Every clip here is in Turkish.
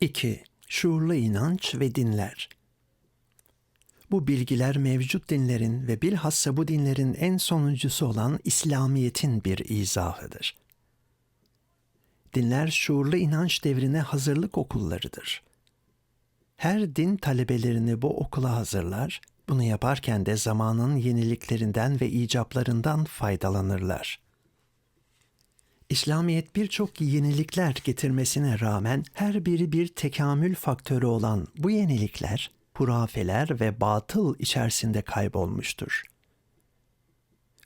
2. Şuurlu inanç ve dinler. Bu bilgiler mevcut dinlerin ve bilhassa bu dinlerin en sonuncusu olan İslamiyet'in bir izahıdır. Dinler şuurlu inanç devrine hazırlık okullarıdır. Her din talebelerini bu okula hazırlar, bunu yaparken de zamanın yeniliklerinden ve icaplarından faydalanırlar.'' İslamiyet birçok yenilikler getirmesine rağmen her biri bir tekamül faktörü olan bu yenilikler, hurafeler ve batıl içerisinde kaybolmuştur.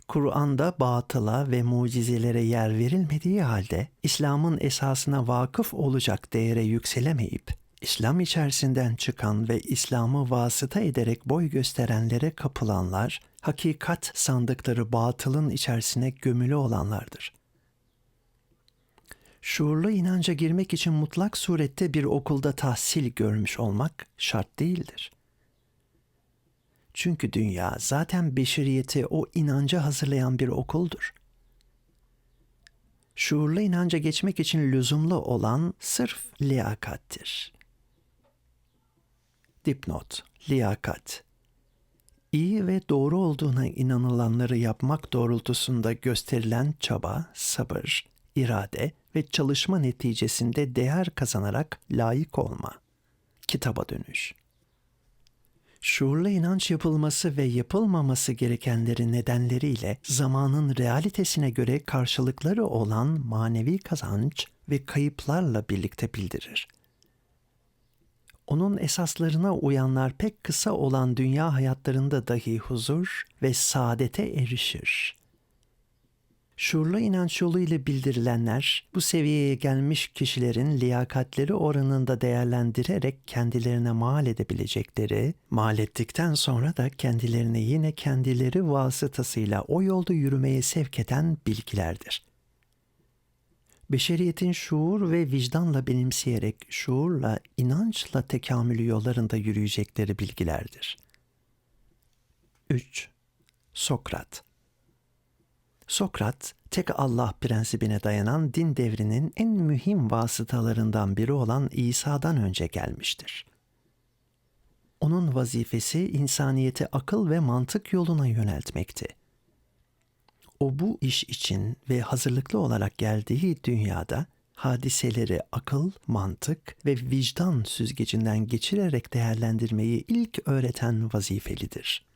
Kur'an'da batıla ve mucizelere yer verilmediği halde İslam'ın esasına vakıf olacak değere yükselemeyip İslam içerisinden çıkan ve İslam'ı vasıta ederek boy gösterenlere kapılanlar, hakikat sandıkları batılın içerisine gömülü olanlardır.'' Şuurlu inanca girmek için mutlak surette bir okulda tahsil görmüş olmak şart değildir. Çünkü dünya zaten beşeriyeti o inanca hazırlayan bir okuldur. Şuurlu inanca geçmek için lüzumlu olan sırf liyakattir. Dipnot, liyakat. İyi ve doğru olduğuna inanılanları yapmak doğrultusunda gösterilen çaba, sabır, irade ve çalışma neticesinde değer kazanarak layık olma. Kitaba dönüş. Şuurlu inanç yapılması ve yapılmaması gerekenleri nedenleriyle zamanın realitesine göre karşılıkları olan manevi kazanç ve kayıplarla birlikte bildirir. Onun esaslarına uyanlar pek kısa olan dünya hayatlarında dahi huzur ve saadete erişir.'' Şuurlu inanç yolu ile bildirilenler bu seviyeye gelmiş kişilerin liyakatleri oranında değerlendirerek kendilerine mal edebilecekleri, mal ettikten sonra da kendilerine yine kendileri vasıtasıyla o yolda yürümeye sevk eden bilgilerdir. Beşeriyetin şuur ve vicdanla benimseyerek şuurla, inançla tekamülü yollarında yürüyecekleri bilgilerdir. 3. Sokrat Sokrat, tek Allah prensibine dayanan din devrinin en mühim vasıtalarından biri olan İsa'dan önce gelmiştir. Onun vazifesi insaniyeti akıl ve mantık yoluna yöneltmekti. O bu iş için ve hazırlıklı olarak geldiği dünyada hadiseleri akıl, mantık ve vicdan süzgecinden geçirerek değerlendirmeyi ilk öğreten vazifelidir.''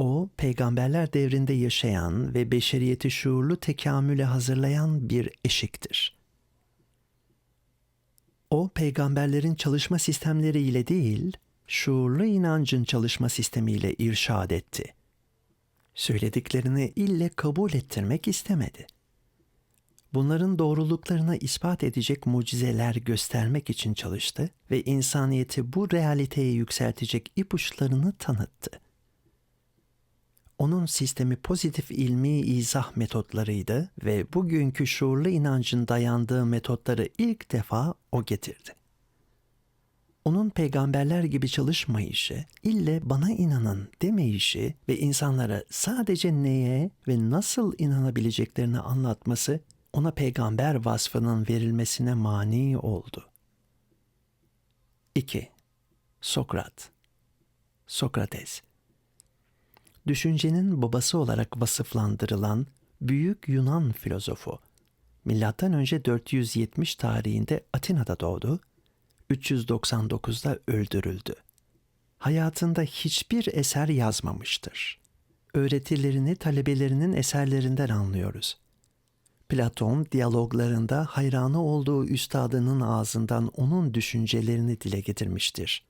O, peygamberler devrinde yaşayan ve beşeriyeti şuurlu tekamüle hazırlayan bir eşiktir. O, peygamberlerin çalışma sistemleriyle değil, şuurlu inancın çalışma sistemiyle irşad etti. Söylediklerini ille kabul ettirmek istemedi. Bunların doğruluklarını ispat edecek mucizeler göstermek için çalıştı ve insaniyeti bu realiteye yükseltecek ipuçlarını tanıttı.'' Onun sistemi pozitif ilmi izah metotlarıydı ve bugünkü şuurlu inancın dayandığı metotları ilk defa o getirdi. Onun peygamberler gibi çalışmayışı, ille bana inanın demeyişi ve insanlara sadece neye ve nasıl inanabileceklerini anlatması ona peygamber vasfının verilmesine mani oldu. 2. Sokrat Sokrates düşüncenin babası olarak vasıflandırılan büyük Yunan filozofu. Milattan önce 470 tarihinde Atina'da doğdu. 399'da öldürüldü. Hayatında hiçbir eser yazmamıştır. Öğretilerini talebelerinin eserlerinden anlıyoruz. Platon diyaloglarında hayranı olduğu üstadının ağzından onun düşüncelerini dile getirmiştir.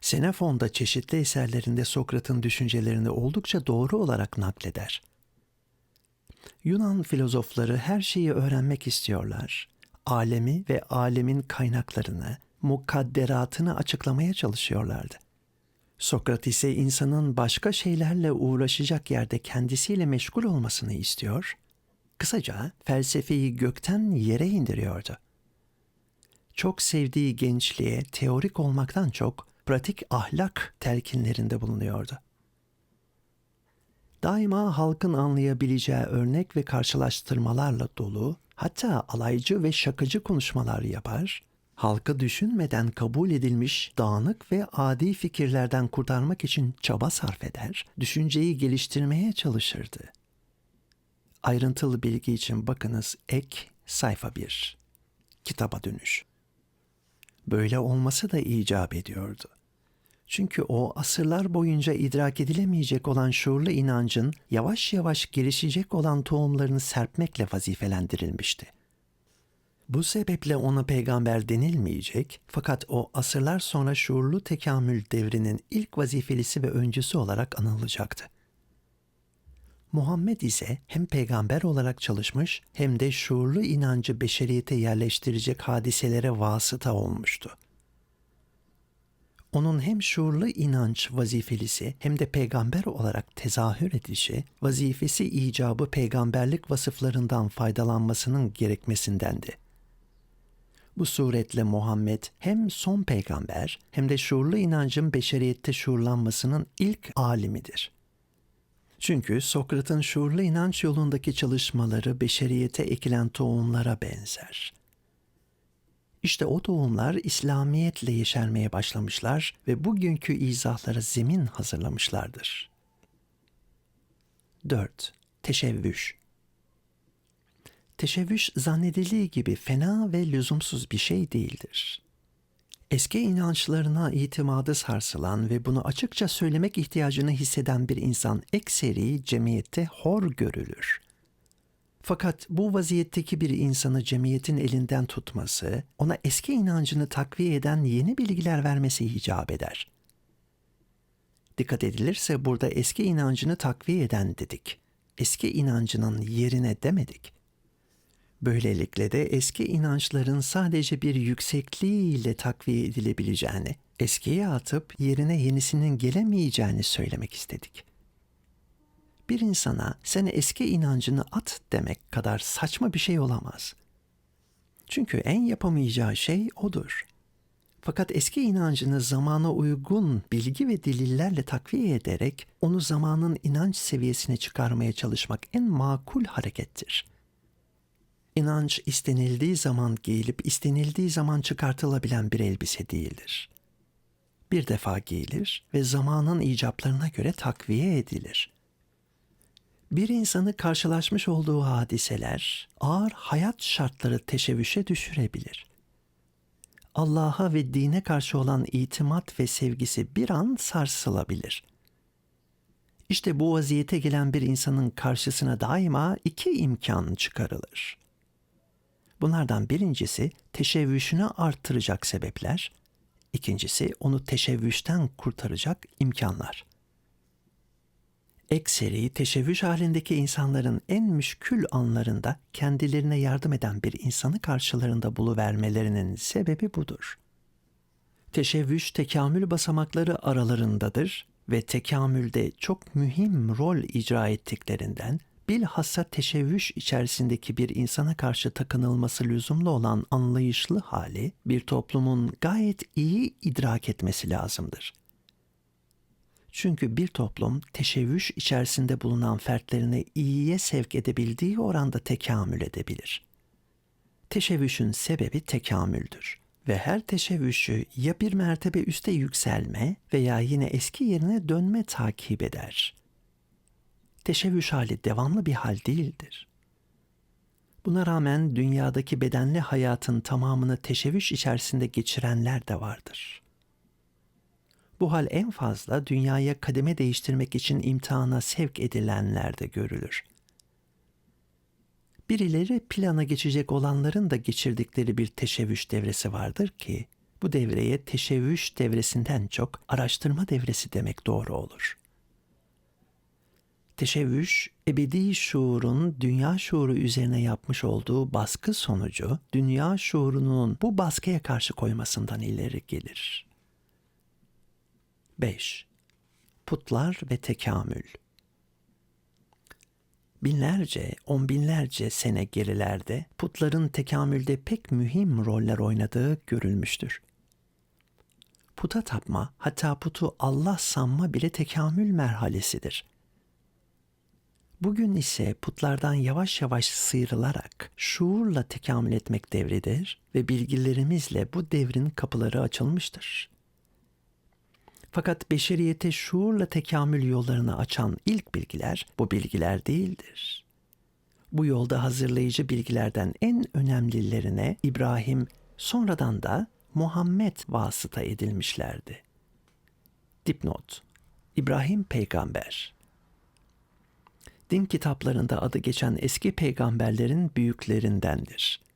Xenofon da çeşitli eserlerinde Sokrat'ın düşüncelerini oldukça doğru olarak nakleder. Yunan filozofları her şeyi öğrenmek istiyorlar. Alemi ve alemin kaynaklarını, mukadderatını açıklamaya çalışıyorlardı. Sokrat ise insanın başka şeylerle uğraşacak yerde kendisiyle meşgul olmasını istiyor. Kısaca felsefeyi gökten yere indiriyordu. Çok sevdiği gençliğe teorik olmaktan çok pratik ahlak telkinlerinde bulunuyordu. Daima halkın anlayabileceği örnek ve karşılaştırmalarla dolu, Hatta alaycı ve şakacı konuşmalar yapar, halkı düşünmeden kabul edilmiş dağınık ve adi fikirlerden kurtarmak için çaba sarf eder, düşünceyi geliştirmeye çalışırdı. Ayrıntılı bilgi için bakınız ek sayfa 1. Kitaba dönüş. Böyle olması da icap ediyordu. Çünkü o asırlar boyunca idrak edilemeyecek olan şuurlu inancın yavaş yavaş gelişecek olan tohumlarını serpmekle vazifelendirilmişti. Bu sebeple ona peygamber denilmeyecek fakat o asırlar sonra şuurlu tekamül devrinin ilk vazifelisi ve öncüsü olarak anılacaktı. Muhammed ise hem peygamber olarak çalışmış hem de şuurlu inancı beşeriyete yerleştirecek hadiselere vasıta olmuştu. Onun hem şuurlu inanç vazifelisi hem de peygamber olarak tezahür edişi, vazifesi icabı peygamberlik vasıflarından faydalanmasının gerekmesindendi. Bu suretle Muhammed hem son peygamber hem de şuurlu inancın beşeriyette şuurlanmasının ilk alimidir.'' Çünkü Sokrat'ın şuurlu inanç yolundaki çalışmaları beşeriyete ekilen tohumlara benzer. İşte o tohumlar İslamiyetle yeşermeye başlamışlar ve bugünkü izahlara zemin hazırlamışlardır. 4. Teşebbüş Teşebbüş zannedildiği gibi fena ve lüzumsuz bir şey değildir eski inançlarına itimadı sarsılan ve bunu açıkça söylemek ihtiyacını hisseden bir insan ekseri cemiyette hor görülür. Fakat bu vaziyetteki bir insanı cemiyetin elinden tutması, ona eski inancını takviye eden yeni bilgiler vermesi icap eder. Dikkat edilirse burada eski inancını takviye eden dedik. Eski inancının yerine demedik. Böylelikle de eski inançların sadece bir yüksekliğiyle takviye edilebileceğini, eskiye atıp yerine yenisinin gelemeyeceğini söylemek istedik. Bir insana sen eski inancını at demek kadar saçma bir şey olamaz. Çünkü en yapamayacağı şey odur. Fakat eski inancını zamana uygun bilgi ve delillerle takviye ederek onu zamanın inanç seviyesine çıkarmaya çalışmak en makul harekettir.'' İnanç istenildiği zaman giyilip istenildiği zaman çıkartılabilen bir elbise değildir. Bir defa giyilir ve zamanın icaplarına göre takviye edilir. Bir insanı karşılaşmış olduğu hadiseler ağır hayat şartları teşebbüşe düşürebilir. Allah'a ve dine karşı olan itimat ve sevgisi bir an sarsılabilir.'' İşte bu vaziyete gelen bir insanın karşısına daima iki imkan çıkarılır. Bunlardan birincisi teşebbüsünü arttıracak sebepler, ikincisi onu teşebbüsten kurtaracak imkanlar. Ekseri teşebbüs halindeki insanların en müşkül anlarında kendilerine yardım eden bir insanı karşılarında buluvermelerinin sebebi budur. Teşebbüs tekamül basamakları aralarındadır ve tekamülde çok mühim rol icra ettiklerinden bilhassa teşebbüs içerisindeki bir insana karşı takınılması lüzumlu olan anlayışlı hali bir toplumun gayet iyi idrak etmesi lazımdır. Çünkü bir toplum teşebbüs içerisinde bulunan fertlerini iyiye sevk edebildiği oranda tekamül edebilir. Teşebbüsün sebebi tekamüldür ve her teşebbüsü ya bir mertebe üste yükselme veya yine eski yerine dönme takip eder.'' teşebbüs hali devamlı bir hal değildir. Buna rağmen dünyadaki bedenli hayatın tamamını teşebbüs içerisinde geçirenler de vardır. Bu hal en fazla dünyaya kademe değiştirmek için imtihana sevk edilenlerde görülür. Birileri plana geçecek olanların da geçirdikleri bir teşebbüs devresi vardır ki, bu devreye teşebbüs devresinden çok araştırma devresi demek doğru olur.'' Teşebbüs, ebedi şuurun dünya şuuru üzerine yapmış olduğu baskı sonucu dünya şuurunun bu baskıya karşı koymasından ileri gelir. 5. Putlar ve tekamül Binlerce, on binlerce sene gerilerde putların tekamülde pek mühim roller oynadığı görülmüştür. Puta tapma, hatta putu Allah sanma bile tekamül merhalesidir.'' Bugün ise putlardan yavaş yavaş sıyrılarak şuurla tekamül etmek devridir ve bilgilerimizle bu devrin kapıları açılmıştır. Fakat beşeriyete şuurla tekamül yollarını açan ilk bilgiler bu bilgiler değildir. Bu yolda hazırlayıcı bilgilerden en önemlilerine İbrahim sonradan da Muhammed vasıta edilmişlerdi. Dipnot İbrahim Peygamber Din kitaplarında adı geçen eski peygamberlerin büyüklerindendir.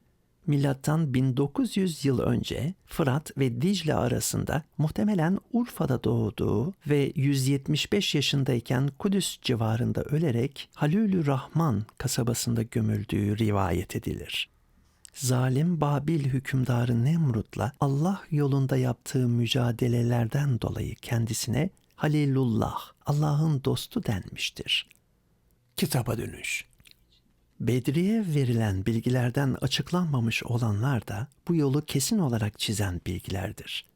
Milattan 1900 yıl önce Fırat ve Dicle arasında muhtemelen Urfa'da doğduğu ve 175 yaşındayken Kudüs civarında ölerek Halülü Rahman kasabasında gömüldüğü rivayet edilir. Zalim Babil hükümdarı Nemrut'la Allah yolunda yaptığı mücadelelerden dolayı kendisine Halilullah, Allah'ın dostu denmiştir. Kitaba dönüş Bedri'ye verilen bilgilerden açıklanmamış olanlar da bu yolu kesin olarak çizen bilgilerdir.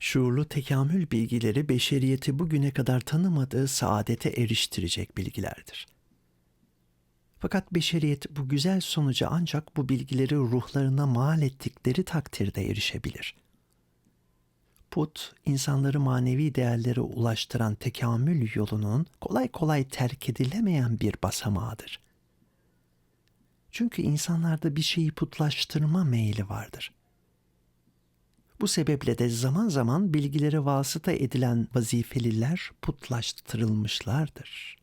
Şuurlu tekamül bilgileri beşeriyeti bugüne kadar tanımadığı saadete eriştirecek bilgilerdir. Fakat beşeriyet bu güzel sonuca ancak bu bilgileri ruhlarına mal ettikleri takdirde erişebilir. Put, insanları manevi değerlere ulaştıran tekamül yolunun kolay kolay terk edilemeyen bir basamağıdır. Çünkü insanlarda bir şeyi putlaştırma meyli vardır. Bu sebeple de zaman zaman bilgilere vasıta edilen vazifeliler putlaştırılmışlardır.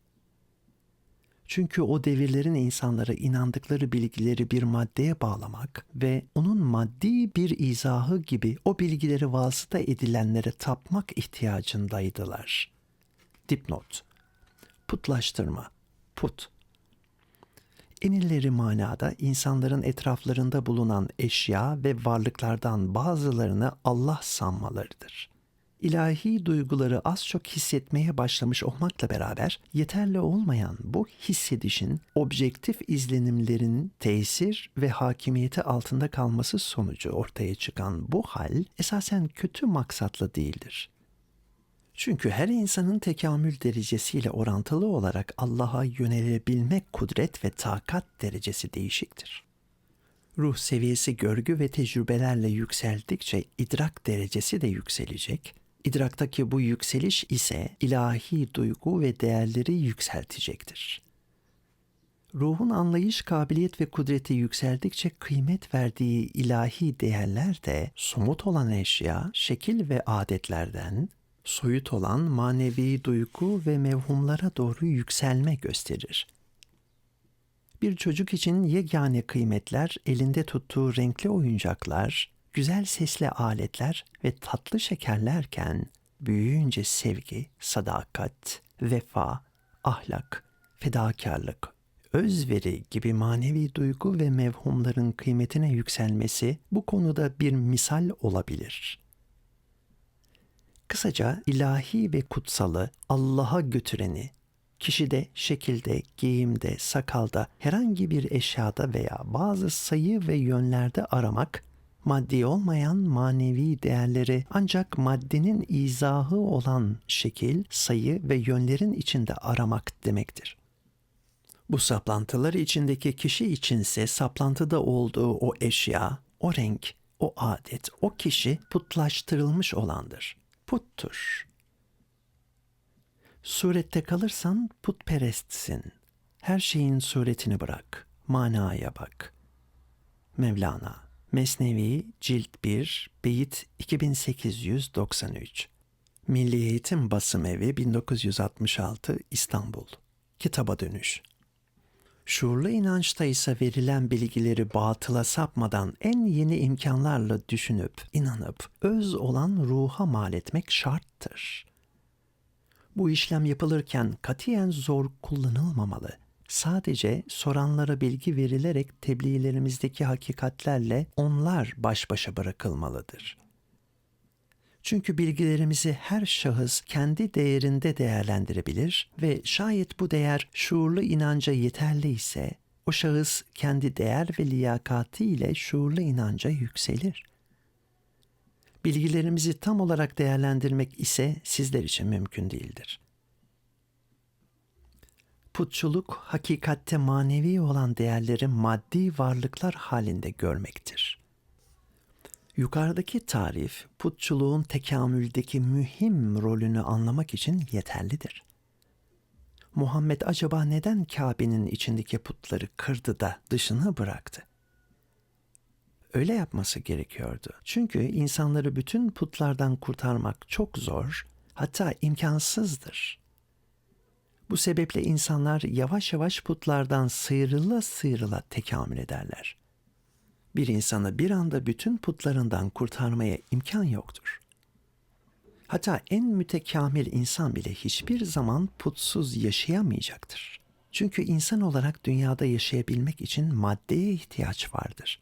Çünkü o devirlerin insanları inandıkları bilgileri bir maddeye bağlamak ve onun maddi bir izahı gibi o bilgileri vasıta edilenlere tapmak ihtiyacındaydılar. Dipnot Putlaştırma Put en manada insanların etraflarında bulunan eşya ve varlıklardan bazılarını Allah sanmalarıdır. İlahi duyguları az çok hissetmeye başlamış olmakla beraber yeterli olmayan bu hissedişin objektif izlenimlerin tesir ve hakimiyeti altında kalması sonucu ortaya çıkan bu hal esasen kötü maksatlı değildir. Çünkü her insanın tekamül derecesiyle orantılı olarak Allah'a yönelebilmek kudret ve takat derecesi değişiktir. Ruh seviyesi görgü ve tecrübelerle yükseldikçe idrak derecesi de yükselecek. İdraktaki bu yükseliş ise ilahi duygu ve değerleri yükseltecektir. Ruhun anlayış, kabiliyet ve kudreti yükseldikçe kıymet verdiği ilahi değerler de somut olan eşya, şekil ve adetlerden, soyut olan manevi duygu ve mevhumlara doğru yükselme gösterir. Bir çocuk için yegane kıymetler elinde tuttuğu renkli oyuncaklar, güzel sesli aletler ve tatlı şekerlerken büyüyünce sevgi, sadakat, vefa, ahlak, fedakarlık, özveri gibi manevi duygu ve mevhumların kıymetine yükselmesi bu konuda bir misal olabilir.'' Kısaca ilahi ve kutsalı Allah'a götüreni, kişide, şekilde, giyimde, sakalda, herhangi bir eşyada veya bazı sayı ve yönlerde aramak, maddi olmayan manevi değerleri ancak maddenin izahı olan şekil, sayı ve yönlerin içinde aramak demektir. Bu saplantılar içindeki kişi içinse saplantıda olduğu o eşya, o renk, o adet, o kişi putlaştırılmış olandır puttur. Surette kalırsan putperestsin. Her şeyin suretini bırak, manaya bak. Mevlana, Mesnevi, Cilt 1, Beyit 2893 Milli Eğitim Basım Evi 1966 İstanbul Kitaba Dönüş Şuurlu inançta ise verilen bilgileri batıla sapmadan en yeni imkanlarla düşünüp, inanıp, öz olan ruha mal etmek şarttır. Bu işlem yapılırken katiyen zor kullanılmamalı. Sadece soranlara bilgi verilerek tebliğlerimizdeki hakikatlerle onlar baş başa bırakılmalıdır.'' Çünkü bilgilerimizi her şahıs kendi değerinde değerlendirebilir ve şayet bu değer şuurlu inanca yeterli ise o şahıs kendi değer ve liyakati ile şuurlu inanca yükselir. Bilgilerimizi tam olarak değerlendirmek ise sizler için mümkün değildir. Putçuluk hakikatte manevi olan değerleri maddi varlıklar halinde görmektir. Yukarıdaki tarif putçuluğun tekamüldeki mühim rolünü anlamak için yeterlidir. Muhammed acaba neden Kabe'nin içindeki putları kırdı da dışını bıraktı? Öyle yapması gerekiyordu. Çünkü insanları bütün putlardan kurtarmak çok zor, hatta imkansızdır. Bu sebeple insanlar yavaş yavaş putlardan sıyrıla sıyrıla tekamül ederler. Bir insanı bir anda bütün putlarından kurtarmaya imkan yoktur. Hatta en mütekamil insan bile hiçbir zaman putsuz yaşayamayacaktır. Çünkü insan olarak dünyada yaşayabilmek için maddeye ihtiyaç vardır.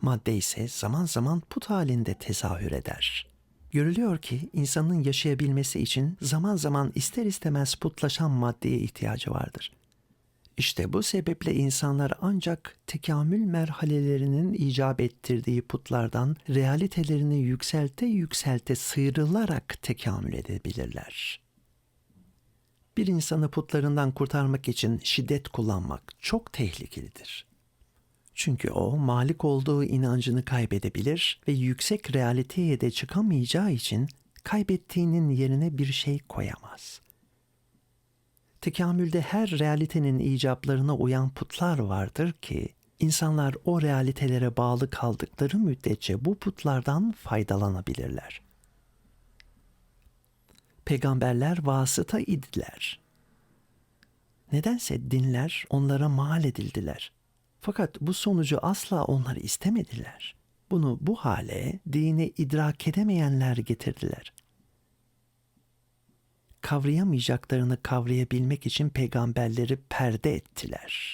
Madde ise zaman zaman put halinde tezahür eder. Görülüyor ki insanın yaşayabilmesi için zaman zaman ister istemez putlaşan maddeye ihtiyacı vardır. İşte bu sebeple insanlar ancak tekamül merhalelerinin icap ettirdiği putlardan realitelerini yükselte yükselte sıyrılarak tekamül edebilirler. Bir insanı putlarından kurtarmak için şiddet kullanmak çok tehlikelidir. Çünkü o malik olduğu inancını kaybedebilir ve yüksek realiteye de çıkamayacağı için kaybettiğinin yerine bir şey koyamaz. Tekamülde her realitenin icaplarına uyan putlar vardır ki insanlar o realitelere bağlı kaldıkları müddetçe bu putlardan faydalanabilirler. Peygamberler vasıta idiler. Nedense dinler onlara mal edildiler. Fakat bu sonucu asla onlar istemediler. Bunu bu hale dini idrak edemeyenler getirdiler. Kavrayamayacaklarını kavrayabilmek için peygamberleri perde ettiler.